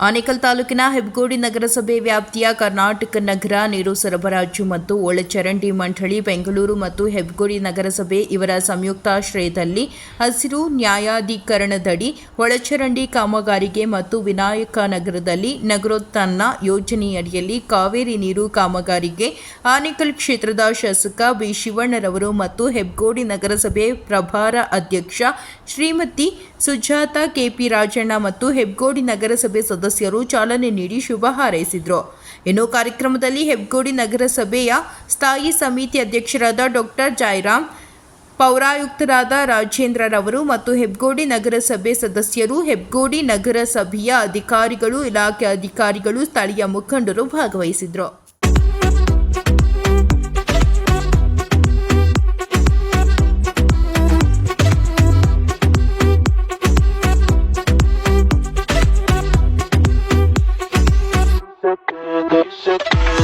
ಆನೇಕಲ್ ತಾಲೂಕಿನ ಹೆಬ್ಗೋಡಿ ನಗರಸಭೆ ವ್ಯಾಪ್ತಿಯ ಕರ್ನಾಟಕ ನಗರ, ನೀರು ಸರಬರಾಜು ಮತ್ತು ಒಳಚರಂಡಿ ಮಂಡಳಿ, ಬೆಂಗಳೂರು ಮತ್ತು ಹೆಬ್ಗೋಡಿ ನಗರಸಭೆ ಇವರ ಸಂಯುಕ್ತಾಶ್ರಯದಲ್ಲಿ ಹಸಿರು ನ್ಯಾಯಾಧೀಕರಣದಡಿ ಒಳಚರಂಡಿ ಕಾಮಗಾರಿಗೆ ಮತ್ತು ವಿನಾಯಕ ನಗರದಲ್ಲಿ ನಗರೋತ್ಥಾನ ಯೋಜನೆಯಡಿಯಲ್ಲಿ ಕಾವೇರಿ ನೀರು ಕಾಮಗಾರಿಗೆ ಆನೇಕಲ್ ಕ್ಷೇತ್ರದ ಶಾಸಕ ಬಿ ಶಿವಣ್ಣರವರು ಮತ್ತು ಹೆಬ್ಗೋಡಿ ನಗರಸಭೆ ಪ್ರಭಾರ ಅಧ್ಯಕ್ಷ ಶ್ರೀಮತಿ ಸುಜಾತ, ಕೆಪಿ ರಾಜಣ್ಣ ಮತ್ತು ಹೆಬ್ಗೋಡಿ ನಗರಸಭೆ ಸದಸ್ಯರು ಚಾಲನೆ ನೀಡಿ ಶುಭ ಹಾರೈಸಿದರು. ಇನ್ನು ಕಾರ್ಯಕ್ರಮದಲ್ಲಿ ಹೆಬ್ಗೋಡಿ ನಗರಸಭೆಯ ಸ್ಥಾಯಿ ಸಮಿತಿ ಅಧ್ಯಕ್ಷರಾದ ಡಾಕ್ಟರ್ ಜಯರಾಮ್ ಪೌರಾಯುಕ್ತರಾದ ರಾಜೇಂದ್ರರವರು ಮತ್ತು ಹೆಬ್ಗೋಡಿ ನಗರಸಭೆ ಸದಸ್ಯರು, ಹೆಬ್ಗೋಡಿ ನಗರಸಭೆಯ ಅಧಿಕಾರಿಗಳು, ಇಲಾಖೆ ಅಧಿಕಾರಿಗಳು, ಸ್ಥಳೀಯ ಮುಖಂಡರು ಭಾಗವಹಿಸಿದರು. shit.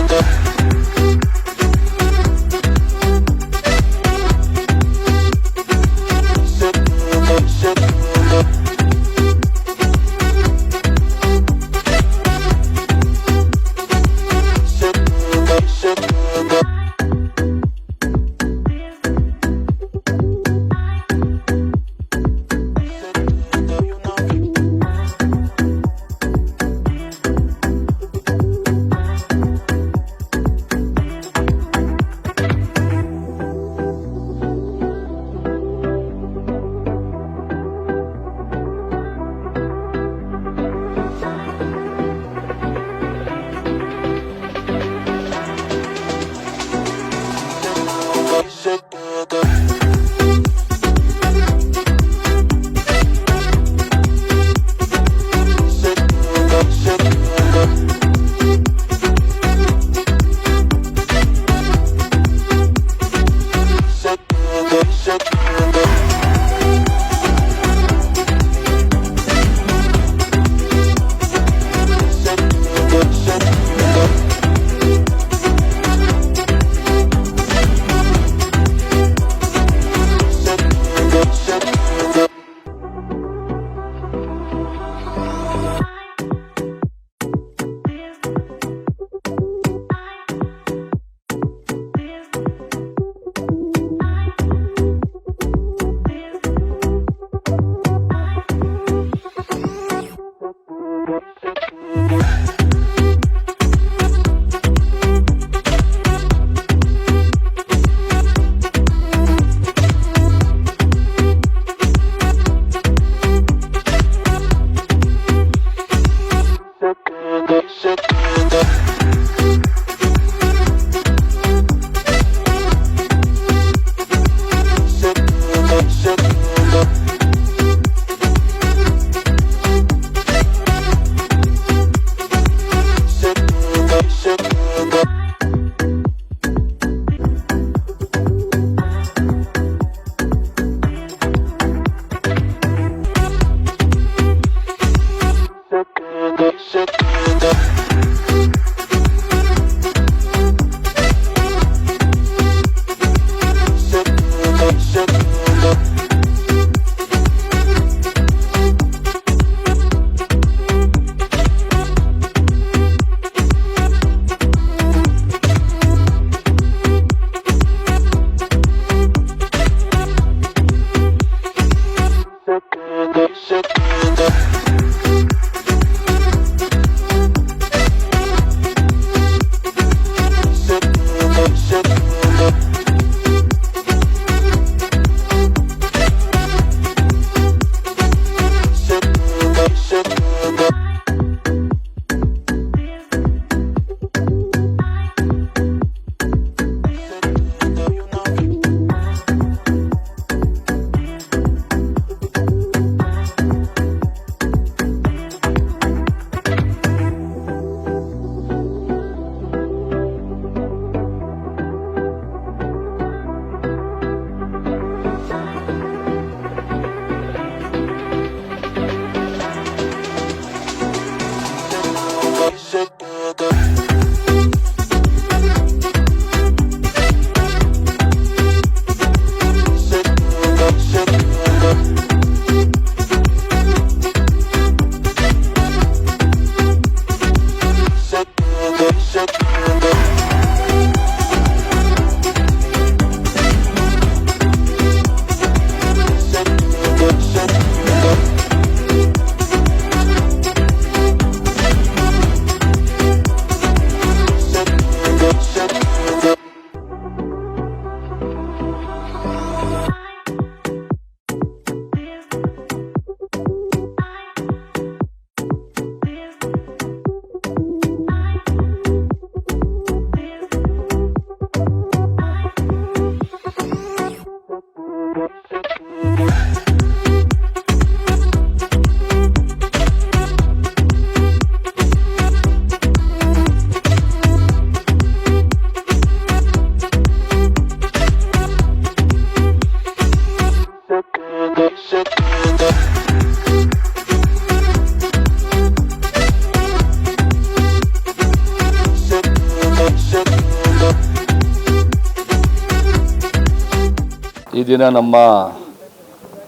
ದಿನ ನಮ್ಮ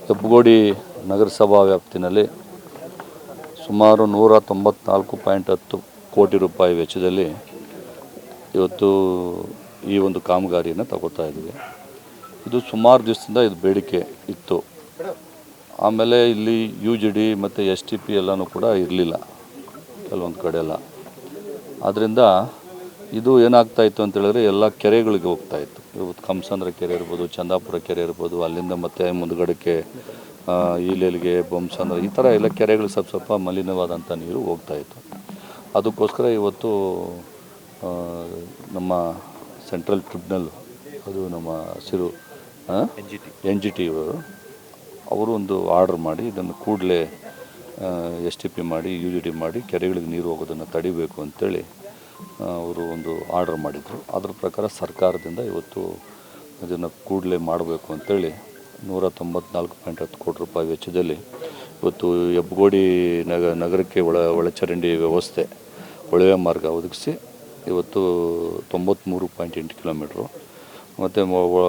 ಹೆಬ್ಬಗೋಡಿ ನಗರಸಭಾ ವ್ಯಾಪ್ತಿನಲ್ಲಿ ಸುಮಾರು ನೂರ ತೊಂಬತ್ನಾಲ್ಕು ಪಾಯಿಂಟ್ ಹತ್ತು ಕೋಟಿ ರೂಪಾಯಿ ವೆಚ್ಚದಲ್ಲಿ ಇವತ್ತು ಈ ಒಂದು ಕಾಮಗಾರಿಯನ್ನು ತಗೋತಾ ಇದ್ದೀವಿ. ಇದು ಸುಮಾರು ದಿವಸದಿಂದ ಇದು ಬೇಡಿಕೆ ಇತ್ತು. ಆಮೇಲೆ ಇಲ್ಲಿ ಯು ಜಿ ಡಿ ಮತ್ತು ಎಸ್ ಟಿ ಪಿ ಎಲ್ಲನೂ ಕೂಡ ಇರಲಿಲ್ಲ ಕೆಲವೊಂದು ಕಡೆ ಎಲ್ಲ. ಆದ್ದರಿಂದ ಇದು ಏನಾಗ್ತಾಯಿತ್ತು ಅಂತೇಳಿದ್ರೆ ಎಲ್ಲ ಕೆರೆಗಳಿಗೆ ಹೋಗ್ತಾ ಇತ್ತು. ಇವತ್ತು ಕಂಸಂದ್ರ ಕೆರೆ ಇರ್ಬೋದು ಚಂದಾಪುರ ಕೆರೆ ಇರ್ಬೋದು ಅಲ್ಲಿಂದ ಮತ್ತೆ ಮುಂದ್ಗಡೆಗೆ ಆ, ಈಲೆಲ್ಗೆ ಬೊಮ್ಸಂದ್ರ ಈ ಥರ ಎಲ್ಲ ಕೆರೆಗಳು ಸ್ವಲ್ಪ ಸ್ವಲ್ಪ ಮಲಿನವಾದಂಥ ನೀರು ಹೋಗ್ತಾ ಇತ್ತು. ಅದಕ್ಕೋಸ್ಕರ ಇವತ್ತು ನಮ್ಮ ಸೆಂಟ್ರಲ್ ಟ್ರಿಬ್ಯುನಲ್ ಅದು ನಮ್ಮ ಹಸಿರು ಎನ್ ಜಿ ಟಿ ಅವರು ಅವರು ಒಂದು ಆರ್ಡರ್ ಮಾಡಿ ಇದನ್ನು ಕೂಡಲೇ ಎಸ್ ಟಿ ಪಿ ಮಾಡಿ ಯು ಜಿ ಟಿ ಮಾಡಿ ಕೆರೆಗಳಿಗೆ ನೀರು ಹೋಗೋದನ್ನು ತಡಿಬೇಕು ಅಂತೇಳಿ ಅವರು ಒಂದು ಆರ್ಡರ್ ಮಾಡಿದರು. ಅದ್ರ ಪ್ರಕಾರ ಸರ್ಕಾರದಿಂದ ಇವತ್ತು ಇದನ್ನು ಕೂಡಲೇ ಮಾಡಬೇಕು ಅಂತೇಳಿ ನೂರ ತೊಂಬತ್ನಾಲ್ಕು ಪಾಯಿಂಟ್ ಹತ್ತು ಕೋಟಿ ರೂಪಾಯಿ ವೆಚ್ಚದಲ್ಲಿ ಇವತ್ತು ಹೆಬ್ಬಗೋಡಿ ನಗ ನಗರಕ್ಕೆ ಒಳ ಒಳಚರಂಡಿ ವ್ಯವಸ್ಥೆ ಒಳವೆ ಮಾರ್ಗ ಒದಗಿಸಿ ಇವತ್ತು ತೊಂಬತ್ತ್ಮೂರು ಪಾಯಿಂಟ್ ಎಂಟು ಕಿಲೋಮೀಟ್ರು. ಮತ್ತು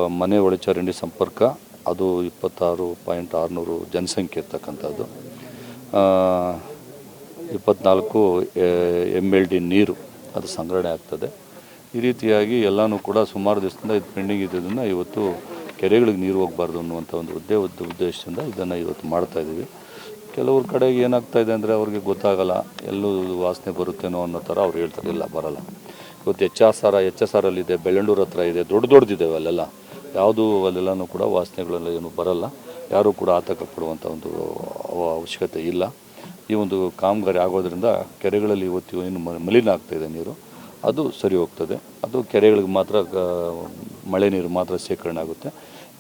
ಮನೆ ಒಳಚರಂಡಿ ಸಂಪರ್ಕ ಅದು ಇಪ್ಪತ್ತಾರು ಪಾಯಿಂಟ್ ಆರುನೂರು ಜನಸಂಖ್ಯೆ ಇರ್ತಕ್ಕಂಥದ್ದು. ಆ, ಇಪ್ಪತ್ನಾಲ್ಕು ಎಂ ಎಲ್ ಡಿ ನೀರು ಅದು ಸಂಗ್ರಹಣೆ ಆಗ್ತದೆ. ಈ ರೀತಿಯಾಗಿ ಎಲ್ಲನೂ ಕೂಡ ಸುಮಾರು ದಿವಸದಿಂದ ಇದು ಪೆಂಡಿಂಗ್ ಇದ್ದದನ್ನು ಇವತ್ತು ಕೆರೆಗಳಿಗೆ ನೀರು ಹೋಗಬಾರ್ದು ಅನ್ನುವಂಥ ಒಂದು ಉದ್ದೇ ಉದ್ದ ಉದ್ದೇಶದಿಂದ ಇದನ್ನು ಇವತ್ತು ಮಾಡ್ತಾ ಇದ್ದೀವಿ ಕೆಲವ್ರ ಕಡೆಗೆ ಏನಾಗ್ತಾ ಇದೆ ಅಂದರೆ ಅವ್ರಿಗೆ ಗೊತ್ತಾಗಲ್ಲ, ಎಲ್ಲೂ ವಾಸನೆ ಬರುತ್ತೇನೋ ಅನ್ನೋ ಥರ ಅವ್ರು ಹೇಳ್ತಾರೆ, ಇಲ್ಲ ಬರಲ್ಲ. ಇವತ್ತು H R sir, H S R ಅಲ್ಲಿದೆ, ಬೆಳ್ಳಂಡೂರು ಹತ್ರ ಇದೆ, ದೊಡ್ಡ ದೊಡ್ಡದಿದೆ ಅಲ್ಲೆಲ್ಲ. ಯಾವುದು ಅಲ್ಲೆಲ್ಲನೂ ಕೂಡ ವಾಸನೆಗಳೆಲ್ಲ ಏನು ಬರಲ್ಲ. ಯಾರೂ ಕೂಡ ಆತಂಕ ಪಡುವಂಥ ಒಂದು ಅವ- ಅವಶ್ಯಕತೆ ಇಲ್ಲ. ಈ ಒಂದು ಕಾಮಗಾರಿ ಆಗೋದ್ರಿಂದ ಕೆರೆಗಳಲ್ಲಿ ಇವತ್ತು ಏನು ಮಲಿನ ಇದೆ ನೀರು. ಅದು ಸರಿ ಹೋಗ್ತದೆ. ಅದು ಕೆರೆಗಳಿಗೆ ಮಾತ್ರ ಮಳೆ ನೀರು ಮಾತ್ರ ಶೇಖರಣೆ ಆಗುತ್ತೆ.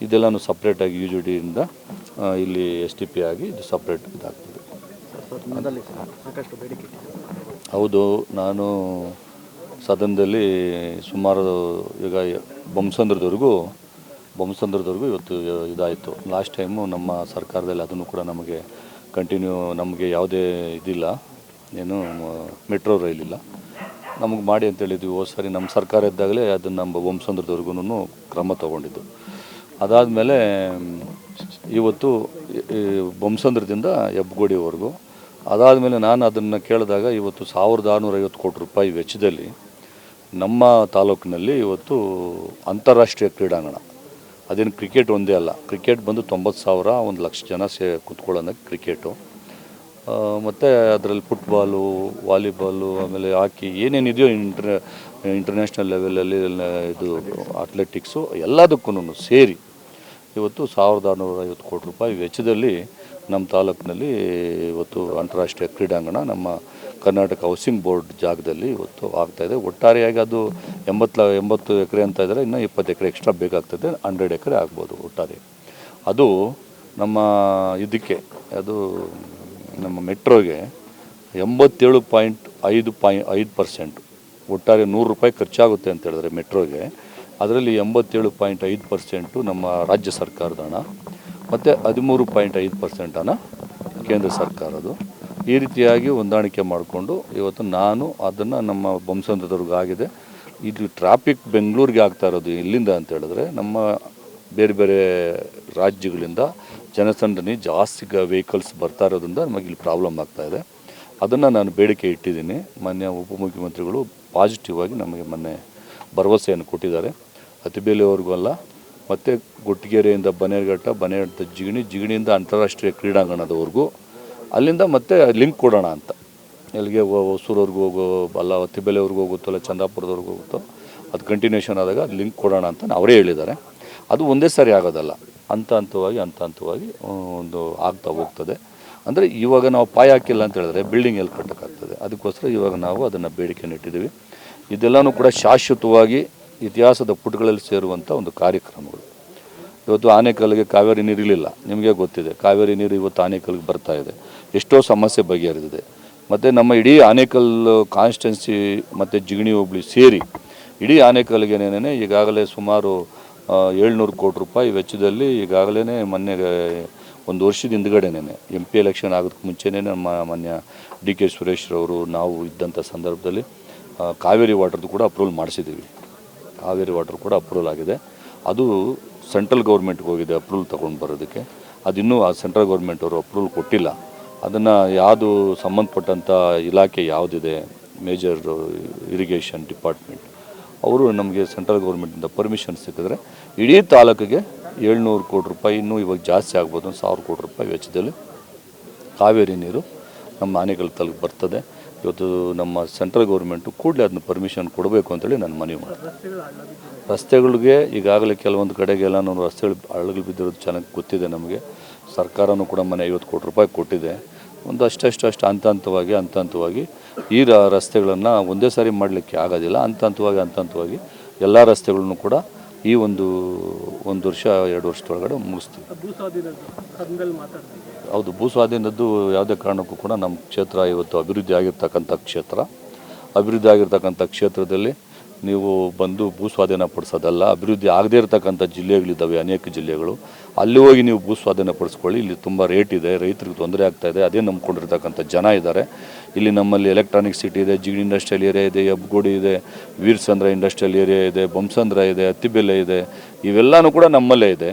ಇದೆಲ್ಲನೂ ಸಪ್ರೇಟಾಗಿ ಯು ಜಿ ಡಿಯಿಂದ ಇಲ್ಲಿ ಎಸ್ ಟಿ ಪಿ ಆಗಿ ಇದು ಸಪ್ರೇಟ್ ಇದಾಗ್ತದೆ. ಹೌದು, ನಾನು ಸದನದಲ್ಲಿ ಸುಮಾರು, ಈಗ ಬೊಮ್ಮಸಂದ್ರದವರೆಗೂ ಬೊಮ್ಮಸಂದ್ರದವರೆಗೂ ಇವತ್ತು ಇದಾಯಿತು. ಲಾಸ್ಟ್ ಟೈಮು ನಮ್ಮ ಸರ್ಕಾರದಲ್ಲಿ ಅದನ್ನು ಕೂಡ ನಮಗೆ ಕಂಟಿನ್ಯೂ ನಮಗೆ ಯಾವುದೇ ಇದಿಲ್ಲ. ಏನು ಮೆಟ್ರೋ ರೈಲಿಲ್ಲ ನಮಗೆ ಮಾಡಿ ಅಂತ ಹೇಳಿದ್ವಿ ಹೋದ ಸರಿ ನಮ್ಮ ಸರ್ಕಾರ ಇದ್ದಾಗಲೇ ಅದನ್ನು ನಮ್ಮ ಬೊಮ್ಮಸಂದ್ರದವರೆಗೂ ಕ್ರಮ ತಗೊಂಡಿದ್ದು. ಅದಾದಮೇಲೆ, ಇವತ್ತು ಬೊಮ್ಸಂದ್ರದಿಂದ ಹೆಬ್ಗೋಡಿವರೆಗೂ ಅದಾದಮೇಲೆ ನಾನು ಅದನ್ನು ಕೇಳಿದಾಗ ಇವತ್ತು ಸಾವಿರದ ಆರುನೂರೈವತ್ತು ಕೋಟಿ ರೂಪಾಯಿ ವೆಚ್ಚದಲ್ಲಿ ನಮ್ಮ ತಾಲೂಕಿನಲ್ಲಿ ಇವತ್ತು ಅಂತಾರಾಷ್ಟ್ರೀಯ ಕ್ರೀಡಾಂಗಣ ಅದೇನು ಕ್ರಿಕೆಟ್ ಒಂದೇ ಅಲ್ಲ. ಕ್ರಿಕೆಟ್ ಬಂದು ತೊಂಬತ್ತು ಸಾವಿರ, ಒಂದು ಲಕ್ಷ ಜನ ಸೇ ಕುತ್ಕೊಳ್ಳೋಣ ಕ್ರಿಕೆಟು. ಮತ್ತು ಅದರಲ್ಲಿ ಫುಟ್ಬಾಲು, ವಾಲಿಬಾಲು, ಆಮೇಲೆ ಹಾಕಿ ಏನೇನಿದೆಯೋ ಇಂಟ್ರ, ಇಂಟರ್ನ್ಯಾಷನಲ್ ಲೆವೆಲಲ್ಲಿ ಇದು ಅಥ್ಲೆಟಿಕ್ಸು ಎಲ್ಲದಕ್ಕೂ ಸೇರಿ ಇವತ್ತು ಸಾವಿರದ ಆರುನೂರ ಐವತ್ತು ಕೋಟಿ ರೂಪಾಯಿ ವೆಚ್ಚದಲ್ಲಿ ನಮ್ಮ ತಾಲೂಕಿನಲ್ಲಿ ಇವತ್ತು ಅಂತಾರಾಷ್ಟ್ರೀಯ ಕ್ರೀಡಾಂಗಣ ನಮ್ಮ ಕರ್ನಾಟಕ ಹೌಸಿಂಗ್ ಬೋರ್ಡ್ ಜಾಗದಲ್ಲಿ ಇವತ್ತು ಆಗ್ತಾಯಿದೆ ಒಟ್ಟಾರೆಯಾಗಿ ಅದು ಎಂಬತ್ತು ಎಂಬತ್ತು ಎಕರೆ ಅಂತ ಇದ್ದರೆ ಇನ್ನೂ ಇಪ್ಪತ್ತು ಎಕರೆ ಎಕ್ಸ್ಟ್ರಾ ಬೇಕಾಗ್ತದೆ. ಹಂಡ್ರೆಡ್ ಎಕರೆ ಆಗ್ಬೋದು ಒಟ್ಟಾರೆ. ಅದು ನಮ್ಮ ಇದಕ್ಕೆ, ಅದು ನಮ್ಮ ಮೆಟ್ರೋಗೆ ಎಂಬತ್ತೇಳು ಪಾಯಿಂಟ್ ಐದು ಪಾಯ್, ಐದು ಪರ್ಸೆಂಟ್, ಒಟ್ಟಾರೆ ನೂರು ರೂಪಾಯಿ ಖರ್ಚಾಗುತ್ತೆ ಅಂತ ಹೇಳಿದ್ರೆ ಮೆಟ್ರೋಗೆ. ಅದರಲ್ಲಿ ಎಂಬತ್ತೇಳು ಪಾಯಿಂಟ್ ಐದು ಪರ್ಸೆಂಟು ನಮ್ಮ ರಾಜ್ಯ ಸರ್ಕಾರದ ಹಣ, ಮತ್ತು ಹದಿಮೂರು ಪಾಯಿಂಟ್ ಐದು ಪರ್ಸೆಂಟ್ ಹಣ ಕೇಂದ್ರ ಸರ್ಕಾರದ್ದು. ಈ ರೀತಿಯಾಗಿ ಹೊಂದಾಣಿಕೆ ಮಾಡಿಕೊಂಡು ಇವತ್ತು ನಾನು ಅದನ್ನು ನಮ್ಮ ಬೊಮ್ಮಸಂದ್ರದವ್ರಿಗೆ ಆಗಿದೆ ಇದು ಟ್ರಾಫಿಕ್ ಬೆಂಗಳೂರಿಗೆ ಆಗ್ತಾ ಇರೋದು ಇಲ್ಲಿಂದ ಅಂತ ಹೇಳಿದ್ರೆ ನಮ್ಮ ಬೇರೆ ಬೇರೆ ರಾಜ್ಯಗಳಿಂದ ಜನಸಂದಣಿ ಜಾಸ್ತಿ ವೆಹಿಕಲ್ಸ್ ಬರ್ತಾ ಇರೋದ್ರಿಂದ ನಮಗೆ ಇಲ್ಲಿ ಪ್ರಾಬ್ಲಮ್ ಆಗ್ತಾ ಇದೆ. ಅದನ್ನು ನಾನು ಬೇಡಿಕೆ ಇಟ್ಟಿದ್ದೀನಿ. ಮಾನ್ಯ ಉಪಮುಖ್ಯಮಂತ್ರಿಗಳು ಪಾಸಿಟಿವ್ ಆಗಿ ನಮಗೆ ಮೊನ್ನೆ ಭರವಸೆಯನ್ನು ಕೊಟ್ಟಿದ್ದಾರೆ. ಅತಿಬೇಲೆವರೆಗೂ ಅಲ್ಲ, ಮತ್ತು ಗುಟ್ಟಿಗೆರೆಯಿಂದ ಬನೇರ್ಘಟ್ಟ ಬನೇರ್ಘಟ್ಟ ಜಿಗಣಿ, ಜಿಗಣಿಯಿಂದ ಅಂತಾರಾಷ್ಟ್ರೀಯ ಕ್ರೀಡಾಂಗಣದವರೆಗೂ ಅಲ್ಲಿಂದ ಮತ್ತೆ ಲಿಂಕ್ ಕೊಡೋಣ ಅಂತ. ಎಲ್ಲಿಗೆ ಹೊಸೂರವ್ರಿಗೆ ಹೋಗೋ, ಅಲ್ಲ ಅತ್ತಿಬೆಲೆವರೆಗೂ ಹೋಗುತ್ತೋ, ಅಲ್ಲ ಚಂದಾಪುರದವ್ರಿಗೆ ಹೋಗುತ್ತೋ, ಅದು ಕಂಟಿನ್ಯೂಷನ್ ಆದಾಗ ಅದು ಲಿಂಕ್ ಕೊಡೋಣ ಅಂತ ಅವರೇ ಹೇಳಿದ್ದಾರೆ. ಅದು ಒಂದೇ ಸಾರಿ ಆಗೋದಲ್ಲ. ಹಂತ ಹಂತವಾಗಿ ಹಂತ ಹಂತವಾಗಿ ಒಂದು ಆಗ್ತಾ ಹೋಗ್ತದೆ. ಅಂದರೆ ಇವಾಗ ನಾವು ಪಾಯ ಹಾಕಿಲ್ಲ ಅಂತ ಹೇಳಿದ್ರೆ ಬಿಲ್ಡಿಂಗ್ ಎಲ್ಲಿ ಕಟ್ಟೋಕ್ಕಾಗ್ತದೆ? ಅದಕ್ಕೋಸ್ಕರ ಇವಾಗ ನಾವು ಅದನ್ನು ಬೇಡಿಕೆಯನ್ನು ಇಟ್ಟಿದ್ದೀವಿ. ಇದೆಲ್ಲನೂ ಕೂಡ ಶಾಶ್ವತವಾಗಿ ಇತಿಹಾಸದ ಪುಟಗಳಲ್ಲಿ ಸೇರುವಂಥ ಒಂದು ಕಾರ್ಯಕ್ರಮಗಳು. ಇವತ್ತು ಆನೆಕಲ್ಲಿಗೆ ಕಾವೇರಿ ನೀರು ಇರಲಿಲ್ಲ ನಿಮಗೆ ಗೊತ್ತಿದೆ, ಕಾವೇರಿ ನೀರು ಇವತ್ತು ಆನೆಕಲ್ಲಿಗೆ ಬರ್ತಾ ಇದೆ. ಎಷ್ಟೋ ಸಮಸ್ಯೆ ಬಗೆಹರಿದಿದೆ. ಮತ್ತು ನಮ್ಮ ಇಡೀ ಆನೇಕಲ್ ಕಾನ್ಸ್ಟೆನ್ಸಿ ಮತ್ತು ಜಿಗಣಿ ಹೋಬಳಿ ಸೇರಿ, ಇಡೀ ಆನೇಕಲ್ಗೆನೇನೆ ಈಗಾಗಲೇ ಸುಮಾರು ಏಳ್ನೂರು ಕೋಟಿ ರೂಪಾಯಿ ವೆಚ್ಚದಲ್ಲಿ ಈಗಾಗಲೇ ಮೊನ್ನೆ, ಒಂದು ವರ್ಷದ ಹಿಂದ್ಗಡೆನೇ ಎಂ ಪಿ ಎಲೆಕ್ಷನ್ ಆಗೋದಕ್ಕೆ ಮುಂಚೆನೇ ನಮ್ಮ ಮಾನ್ಯ ಡಿ ಕೆ ಸುರೇಶ್ರವರು ನಾವು ಇದ್ದಂಥ ಸಂದರ್ಭದಲ್ಲಿ ಕಾವೇರಿ ವಾಟರ್ದು ಕೂಡ ಅಪ್ರೂವಲ್ ಮಾಡಿಸಿದ್ದೀವಿ. ಕಾವೇರಿ ವಾಟರ್ ಕೂಡ ಅಪ್ರೂವಲ್ ಆಗಿದೆ. ಅದು ಸೆಂಟ್ರಲ್ ಗೌರ್ಮೆಂಟ್ಗೆ ಹೋಗಿದೆ ಅಪ್ರೂವಲ್ ತೊಗೊಂಡು ಬರೋದಕ್ಕೆ. ಅದಿನ್ನೂ ಆ ಸೆಂಟ್ರಲ್ ಗೌರ್ಮೆಂಟ್ ಅವರು ಅಪ್ರೂವಲ್ ಕೊಟ್ಟಿಲ್ಲ. ಅದನ್ನು ಯಾವುದು ಸಂಬಂಧಪಟ್ಟಂಥ ಇಲಾಖೆ ಯಾವುದಿದೆ? ಮೇಜರ್ ಇರಿಗೇಷನ್ ಡಿಪಾರ್ಟ್ಮೆಂಟ್ ಅವರು ನಮಗೆ ಸೆಂಟ್ರಲ್ ಗೌರ್ಮೆಂಟಿಂದ ಪರ್ಮಿಷನ್ ಸಿಕ್ಕಿದ್ರೆ ಇಡೀ ತಾಲೂಕಿಗೆ ಏಳ್ನೂರು ಕೋಟಿ ರೂಪಾಯಿ, ಇನ್ನೂ ಇವಾಗ ಜಾಸ್ತಿ ಆಗ್ಬೋದು, ಒಂದು ಸಾವಿರ ಕೋಟಿ ರೂಪಾಯಿ ವೆಚ್ಚದಲ್ಲಿ ಕಾವೇರಿ ನೀರು ನಮ್ಮ ಆನೆಗಳ ತಲುಪಿ ಬರ್ತದೆ. ಇವತ್ತು ನಮ್ಮ ಸೆಂಟ್ರಲ್ ಗೌರ್ಮೆಂಟು ಕೂಡಲೇ ಅದನ್ನ ಪರ್ಮಿಷನ್ ಕೊಡಬೇಕು ಅಂತೇಳಿ ನಾನು ಮನವಿ ಮಾಡಿದೆ ರಸ್ತೆಗಳಿಗೆ ಈಗಾಗಲೇ ಕೆಲವೊಂದು ಕಡೆಗೆಲ್ಲ ನಾನು ರಸ್ತೆಗಳು, ಹಳ್ಳಗಳು ಬಿದ್ದಿರೋದು ಚೆನ್ನಾಗಿ ಗೊತ್ತಿದೆ ನಮಗೆ. ಸರ್ಕಾರನೂ ಕೂಡ ಮನೆ ಐವತ್ತು ಕೋಟಿ ರೂಪಾಯಿ ಕೊಟ್ಟಿದೆ. ಒಂದು ಅಷ್ಟಷ್ಟು ಅಷ್ಟು ಹಂತ ಹಂತವಾಗಿ ಹಂತ ಹಂತವಾಗಿ ಈ ರಸ್ತೆಗಳನ್ನು ಒಂದೇ ಸಾರಿ ಮಾಡಲಿಕ್ಕೆ ಆಗೋದಿಲ್ಲ. ಹಂತ ಹಂತವಾಗಿ ಹಂತ ಹಂತವಾಗಿ ಎಲ್ಲ ರಸ್ತೆಗಳನ್ನು ಕೂಡ ಈ ಒಂದು ಒಂದು ವರ್ಷ, ಎರಡು ವರ್ಷದೊಳಗಡೆ ಮುಗಿಸ್ತೀವಿ. ಹೌದು ಭೂ ಸ್ವಾಧೀನದ್ದು ಯಾವುದೇ ಕಾರಣಕ್ಕೂ ಕೂಡ ನಮ್ಮ ಕ್ಷೇತ್ರ ಇವತ್ತು ಅಭಿವೃದ್ಧಿ ಆಗಿರ್ತಕ್ಕಂಥ ಕ್ಷೇತ್ರ. ಅಭಿವೃದ್ಧಿ ಆಗಿರ್ತಕ್ಕಂಥ ಕ್ಷೇತ್ರದಲ್ಲಿ ನೀವು ಬಂದು ಭೂ ಸ್ವಾಧೀನ ಪಡಿಸೋದಲ್ಲ, ಅಭಿವೃದ್ಧಿ ಆಗದೇ ಇರತಕ್ಕಂಥ ಜಿಲ್ಲೆಗಳಿದ್ದಾವೆ, ಅನೇಕ ಜಿಲ್ಲೆಗಳು. ಅಲ್ಲಿ ಹೋಗಿ ನೀವು ಭೂ ಸ್ವಾಧೀನ ಪಡಿಸ್ಕೊಳ್ಳಿ. ಇಲ್ಲಿ ತುಂಬ ರೇಟ್ ಇದೆ, ರೈತರಿಗೆ ತೊಂದರೆ ಆಗ್ತಾ ಇದೆ, ಅದೇ ನಂಬ್ಕೊಂಡಿರ್ತಕ್ಕಂಥ ಜನ ಇದ್ದಾರೆ. ಇಲ್ಲಿ ನಮ್ಮಲ್ಲಿ ಎಲೆಕ್ಟ್ರಾನಿಕ್ ಸಿಟಿ ಇದೆ ಜಿಗಿ ಇಂಡಸ್ಟ್ರಿಯಲ್ ಏರಿಯಾ ಇದೆ ಎಬ್ಗೋಡಿ ಇದೆ ವೀರಸಂದ್ರ ಇಂಡಸ್ಟ್ರಿಯಲ್ ಏರಿಯಾ ಇದೆ ಬೊಮ್ಸಂದ್ರ ಇದೆ ಅತ್ತಿಬೆಲೆ ಇದೆ. ಇವೆಲ್ಲನೂ ಕೂಡ ನಮ್ಮಲ್ಲೇ ಇದೆ.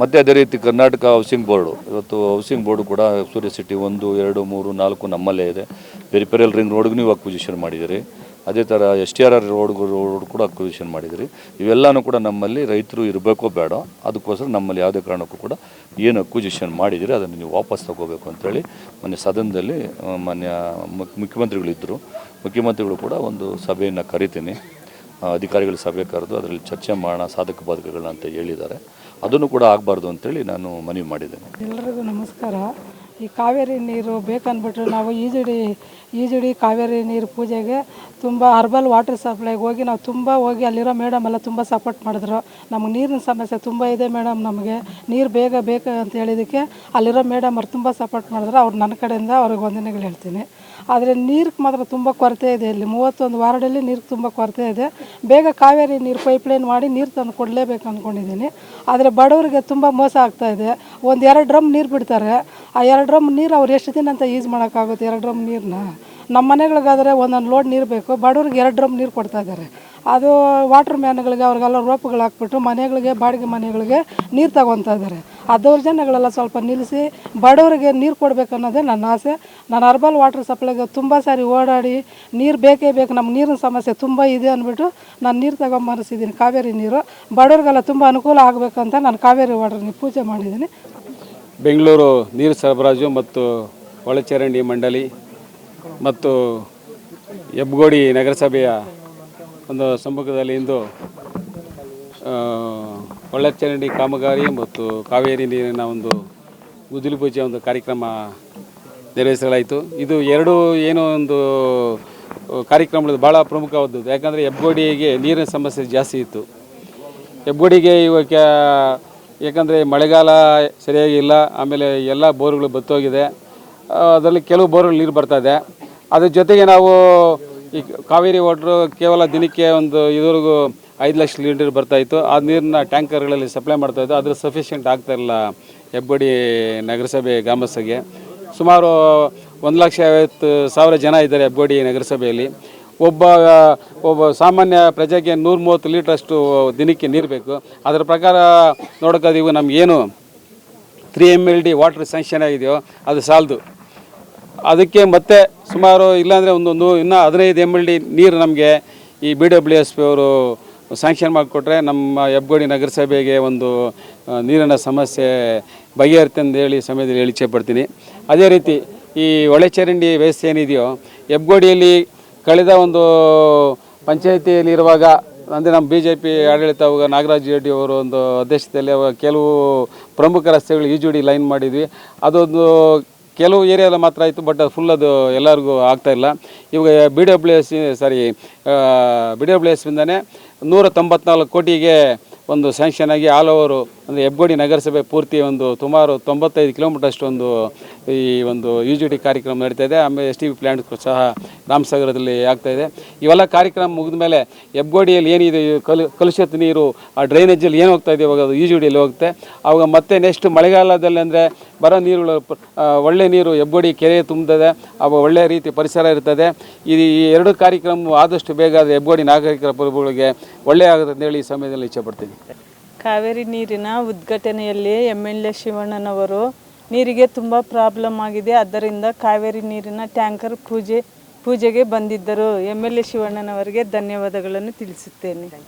ಮತ್ತು ಅದೇ ರೀತಿ ಕರ್ನಾಟಕ ಹೌಸಿಂಗ್ ಬೋರ್ಡು ಇವತ್ತು ಹೌಸಿಂಗ್ ಬೋರ್ಡು ಕೂಡ ಸೂರ್ಯ ಸಿಟಿ ಒಂದು, ಎರಡು, ಮೂರು, ನಾಲ್ಕು ನಮ್ಮಲ್ಲೇ ಇದೆ. ಪೆರಿಪೆರಲ್ ರಿಂಗ್ ರೋಡ್ಗೂ ನೀವು ಅಕ್ವಿಜಿಷನ್ ಮಾಡಿದ್ದೀರಿ. ಅದೇ ಥರ S T R R road road ಕೂಡ ಅಕ್ವಿಷನ್ ಮಾಡಿದ್ರಿ. ಇವೆಲ್ಲನೂ ಕೂಡ ನಮ್ಮಲ್ಲಿ ರೈತರು ಇರಬೇಕೋ ಬೇಡ, ಅದಕ್ಕೋಸ್ಕರ ನಮ್ಮಲ್ಲಿ ಯಾವುದೇ ಕಾರಣಕ್ಕೂ ಕೂಡ ಏನು ಅಕ್ವಿಜಿಷನ್ ಮಾಡಿದಿರಿ, ಅದನ್ನು ನೀವು ವಾಪಸ್ ತಗೋಬೇಕು ಅಂತೇಳಿ ಮೊನ್ನೆ ಸದನದಲ್ಲಿ ಮಾನ್ಯ ಮುಖ್ಯ- ಮುಖ್ಯಮಂತ್ರಿಗಳಿದ್ದರು ಮುಖ್ಯಮಂತ್ರಿಗಳು ಕೂಡ ಒಂದು ಸಭೆಯನ್ನು ಕರಿತೀನಿ. ಅಧಿಕಾರಿಗಳ ಸಭೆ ಕರೆದು ಅದರಲ್ಲಿ ಚರ್ಚೆ ಮಾಡೋಣ, ಸಾಧಕ ಬಾಧಕಗಳನ್ನ ಅಂತ ಹೇಳಿದ್ದಾರೆ. ಅದನ್ನು ಕೂಡ ಆಗಬಾರ್ದು ಅಂತೇಳಿ ನಾನು ಮನವಿ ಮಾಡಿದ್ದೇನೆ. ಎಲ್ಲರಿಗೂ ನಮಸ್ಕಾರ. ಈ ಕಾವೇರಿ ನೀರು ಬೇಕಂದ್ಬಿಟ್ರೆ ನಾವು ಈಜುಡಿ, ಈಜಡಿ ಕಾವೇರಿ ನೀರು ಪೂಜೆಗೆ ತುಂಬ ಹರ್ಬಲ್ ವಾಟರ್ ಸಪ್ಲೈಗೆ ಹೋಗಿ ನಾವು ತುಂಬ ಹೋಗಿ ಅಲ್ಲಿರೋ ಮೇಡಮ್ ಎಲ್ಲ ತುಂಬ ಸಪೋರ್ಟ್ ಮಾಡಿದ್ರು. ನಮಗೆ ನೀರಿನ ಸಮಸ್ಯೆ ತುಂಬ ಇದೆ ಮೇಡಮ್ ನಮಗೆ. ನೀರು ಬೇಗ ಬೇಕು ಅಂತ ಹೇಳಿದ್ದಕ್ಕೆ ಅಲ್ಲಿರೋ ಮೇಡಮ್ ಅವ್ರು ತುಂಬ ಸಪೋರ್ಟ್ ಮಾಡಿದ್ರು. ಅವ್ರು ನನ್ನ ಕಡೆಯಿಂದ ಅವ್ರಿಗೆ ವಂದನೆಗಳು ಹೇಳ್ತೀನಿ. ಆದರೆ ನೀರಿಗೆ ಮಾತ್ರ ತುಂಬ ಕೊರತೆ ಇದೆ ಇಲ್ಲಿ. ಮೂವತ್ತೊಂದು ವಾರ್ಡಲ್ಲಿ ನೀರು ತುಂಬ ಕೊರತೆ ಇದೆ. ಬೇಗ ಕಾವೇರಿ ನೀರು ಪೈಪ್ಲೈನ್ ಮಾಡಿ ನೀರು ತಂದು ಕೊಡಲೇಬೇಕು ಅಂದ್ಕೊಂಡಿದ್ದೀನಿ ಆದರೆ ಬಡವರಿಗೆ ತುಂಬ ಮೋಸ ಆಗ್ತಾ ಇದೆ. ಒಂದು ಎರಡು ಡ್ರಮ್ ನೀರು ಬಿಡ್ತಾರೆ. ಆ ಎರಡು ಡ್ರಮ್ ನೀರು ಅವ್ರು ಎಷ್ಟು ದಿನ ಅಂತ ಯೂಸ್ ಮಾಡೋಕ್ಕಾಗುತ್ತೆ ಎರಡು ಡ್ರಮ್ ನೀರನ್ನ ನಮ್ಮ ಮನೆಗಳಿಗಾದರೆ ಒಂದೊಂದು ಲೋಡ್ ನೀರು ಬೇಕು. ಬಡವ್ರಿಗೆ ಎರಡು ಡ್ರಮ್ ನೀರು ಕೊಡ್ತಾ ಇದ್ದಾರೆ ಅದು ವಾಟರ್ ಮ್ಯಾನ್ಗಳಿಗೆ ಅವ್ರಿಗೆಲ್ಲ ರೋಪ್ಗಳು ಹಾಕ್ಬಿಟ್ಟು ಮನೆಗಳಿಗೆ, ಬಾಡಿಗೆ ಮನೆಗಳಿಗೆ ನೀರು ತಗೊತಾ ಇದ್ದಾರೆ ಆ ದೌರ್ಜನ್ಯಗಳೆಲ್ಲ ಸ್ವಲ್ಪ ನಿಲ್ಲಿಸಿ ಬಡವರಿಗೆ ನೀರು ಕೊಡಬೇಕು ಅನ್ನೋದೇ ನನ್ನ ಆಸೆ. ನಾನು ಅರ್ಬಲ್ ವಾಟರ್ ಸಪ್ಲೈಗೆ ತುಂಬ ಸಾರಿ ಓಡಾಡಿ ನೀರು ಬೇಕೇ ಬೇಕು ನಮ್ಮ ನೀರಿನ ಸಮಸ್ಯೆ ತುಂಬ ಇದೆ ಅಂದ್ಬಿಟ್ಟು ನಾನು ನೀರು ತಗೊಂಬರಿಸಿದ್ದೀನಿ ಕಾವೇರಿ ನೀರು. ಬಡವರಿಗೆಲ್ಲ ತುಂಬ ಅನುಕೂಲ ಆಗಬೇಕಂತ ನಾನು ಕಾವೇರಿ ವಾಟರ್ನಿಗೆ ಪೂಜೆ ಮಾಡಿದ್ದೀನಿ ಬೆಂಗಳೂರು ನೀರು ಸರಬರಾಜು ಮತ್ತು ಒಳಚರಂಡಿ ಮಂಡಳಿ ಮತ್ತು ಹೆಬ್ಗೋಡಿ ನಗರಸಭೆಯ ಒಂದು ಸಮ್ಮುಖದಲ್ಲಿ ಇಂದು ಆ, ಒಳಚರಂಡಿ ಕಾಮಗಾರಿ ಮತ್ತು ಕಾವೇರಿ ನೀರಿನ ಒಂದು ಗುದ್ದಲಿ ಪೂಜೆ ಒಂದು ಕಾರ್ಯಕ್ರಮ ನೆರವೇರಿಸಲಾಯಿತು. ಇದು ಎರಡು ಏನು ಒಂದು ಕಾರ್ಯಕ್ರಮಗಳು ಭಾಳ ಪ್ರಮುಖವಾದದ್ದು. ಯಾಕಂದರೆ ಹೆಬ್ಗೋಡಿಗೆ ನೀರಿನ ಸಮಸ್ಯೆ ಜಾಸ್ತಿ ಇತ್ತು. ಹೆಬ್ಗೋಡಿಗೆ ಇವಾಗ ಯಾಕಂದರೆ ಮಳೆಗಾಲ ಸರಿಯಾಗಿ ಇಲ್ಲ ಆಮೇಲೆ ಎಲ್ಲ ಬೋರ್ಗಳು ಬತ್ತೋಗಿದೆ. ಅದರಲ್ಲಿ ಕೆಲವು ಬೋರ್ಗಳು ನೀರು ಬರ್ತಾ ಇದೆ. ಅದ್ರ ಜೊತೆಗೆ ನಾವು ಈ ಕಾವೇರಿ ವಾಟ್ರು ಕೇವಲ ದಿನಕ್ಕೆ ಒಂದು ಇದುವರೆಗೂ ಐದು ಲಕ್ಷ ಲೀಟರ್ ಬರ್ತಾ ಇತ್ತು. ಆ ನೀರನ್ನ ಟ್ಯಾಂಕರ್ಗಳಲ್ಲಿ ಸಪ್ಲೈ ಮಾಡ್ತಾ ಇತ್ತು. ಅದ್ರ ಸಫಿಷಿಯೆಂಟ್ ಆಗ್ತಾ ಇಲ್ಲ ಹೆಬ್ಬಡಿ ನಗರಸಭೆ ಗ್ರಾಮಸ್ಥಗೆ ಸುಮಾರು ಒಂದು ಲಕ್ಷ ಐವತ್ತು ಸಾವಿರ ಜನ ಇದ್ದಾರೆ ಹೆಬ್ಬಡಿ ನಗರಸಭೆಯಲ್ಲಿ. ಒಬ್ಬ ಒಬ್ಬ ಸಾಮಾನ್ಯ ಪ್ರಜೆಗೆ ನೂರ ಮೂವತ್ತು ಲೀಟ್ರಷ್ಟು ದಿನಕ್ಕೆ ನೀರು ಬೇಕು. ಅದರ ಪ್ರಕಾರ ನೋಡೋಕ್ಕಾದೀವಿ ನಮಗೇನು three M L D water sanction ಆಗಿದೆಯೋ ಅದು ಸಾಲದು. ಅದಕ್ಕೆ ಮತ್ತೆ ಸುಮಾರು ಇಲ್ಲಾಂದರೆ ಒಂದೊಂದು ಇನ್ನೂ ಹದಿನೈದು ಎಂ ಎಲ್ ಡಿ ನೀರು ನಮಗೆ ಈ ಬಿ ಡಬ್ಲ್ಯೂ ಎಸ್ ಪಿ ಅವರು ಸ್ಯಾಂಕ್ಷನ್ ಮಾಡಿಕೊಟ್ರೆ ನಮ್ಮ ಹೆಬ್ಗೋಡಿ ನಗರಸಭೆಗೆ ಒಂದು ನೀರಿನ ಸಮಸ್ಯೆ ಹೇಳಿ ಸಮಯದಲ್ಲಿ ಹೇಳಿ ಪಡ್ತೀನಿ ಅದೇ ರೀತಿ ಈ ಒಳಚರಂಡಿ ವ್ಯವಸ್ಥೆ ಏನಿದೆಯೋ ಹೆಬ್ಗೋಡಿಯಲ್ಲಿ ಕಳೆದ ಒಂದು ಪಂಚಾಯಿತಿಯಲ್ಲಿರುವಾಗ ಅಂದರೆ ನಮ್ಮ ಬಿ ಜೆ ಪಿ ಆಡಳಿತ ನಾಗರಾಜ್ ರೆಡ್ಡಿ ಅವರು ಒಂದು ಅಧ್ಯಕ್ಷತೆಯಲ್ಲಿ ಕೆಲವು ಪ್ರಮುಖ ರಸ್ತೆಗಳು ಈಜುಡಿ ಲೈನ್ ಮಾಡಿದ್ವಿ. ಅದೊಂದು ಕೆಲವು ಏರಿಯಾದಲ್ಲಿ ಮಾತ್ರ ಆಯಿತು ಬಟ್ ಫುಲ್ ಅದು ಎಲ್ಲರಿಗೂ ಆಗ್ತಾ ಇಲ್ಲ. ಇವಾಗ B W S sorry B W ಎಸ್ನಿಂದನೇ ನೂರ ತೊಂಬತ್ನಾಲ್ಕು ಕೋಟಿಗೆ ಒಂದು ಸ್ಯಾಂಕ್ಷನ್ ಆಗಿ ಆಲ್ ಓವರು ಅಂದರೆ ಹೆಬ್ಗೋಡಿ ನಗರಸಭೆ ಪೂರ್ತಿ ಒಂದು ಸುಮಾರು ತೊಂಬತ್ತೈದು ಕಿಲೋಮೀಟರ್ ಒಂದು ಈ ಒಂದು ಯು ಜಿ ಟಿ ಕಾರ್ಯಕ್ರಮ ನಡೀತಾ ಇದೆ. ಆಮೇಲೆ ಎಸ್ ಟಿ ಬಿ ಪ್ಲ್ಯಾಂಟ್ ಸಹ ರಾಮಸಾಗರದಲ್ಲಿ ಆಗ್ತಾ ಇದೆ. ಇವೆಲ್ಲ ಕಾರ್ಯಕ್ರಮ ಮುಗಿದ ಮೇಲೆ ಹೆಬ್ಗೋಡಿಯಲ್ಲಿ ಏನಿದೆ ಕಲು, ಕಲುಷಿತ ನೀರು, ಆ ಡ್ರೈನೇಜಲ್ಲಿ ಏನು ಹೋಗ್ತಾ ಇದೆ ಇವಾಗ ಅದು ಯು ಜಿ ಡಿಯಲ್ಲಿ ಹೋಗುತ್ತೆ. ಆವಾಗ ಮತ್ತೆ ನೆಕ್ಸ್ಟ್ ಮಳೆಗಾಲದಲ್ಲಿ ಅಂದರೆ ಬರೋ ನೀರುಗಳು ಒಳ್ಳೆ ನೀರು ಹೆಬ್ಗೋಡಿ ಕೆರೆ ತುಂಬುತ್ತದೆ ಅವಾಗ ಒಳ್ಳೆಯ ರೀತಿ ಪರಿಸರ ಇರ್ತದೆ. ಈ ಎರಡು ಕಾರ್ಯಕ್ರಮ ಆದಷ್ಟು ಬೇಗ ಹೆಬ್ಗೋಡಿ ನಾಗರಿಕರ ಪ್ರಭುಗಳಿಗೆ ಒಳ್ಳೆಯ ಆಗುತ್ತೆ ಅಂತ ಹೇಳಿ ಈ ಸಮಯದಲ್ಲಿ ಇಚ್ಛೆಪಡ್ತೀನಿ ಕಾವೇರಿ ನೀರಿನ ಉದ್ಘಾಟನೆಯಲ್ಲಿ ಎಂ ಎಲ್ ಎ ಶಿವಣ್ಣನವರು, ನೀರಿಗೆ ತುಂಬ ಪ್ರಾಬ್ಲಮ್ ಆಗಿದೆ, ಆದ್ದರಿಂದ ಕಾವೇರಿ ನೀರಿನ ಟ್ಯಾಂಕರ್ ಪೂಜೆ, ಪೂಜೆಗೆ ಬಂದಿದ್ದರು. ಎಂ ಎಲ್ ಎ ಶಿವಣ್ಣನವರಿಗೆ ಧನ್ಯವಾದಗಳನ್ನು ತಿಳಿಸುತ್ತೇನೆ.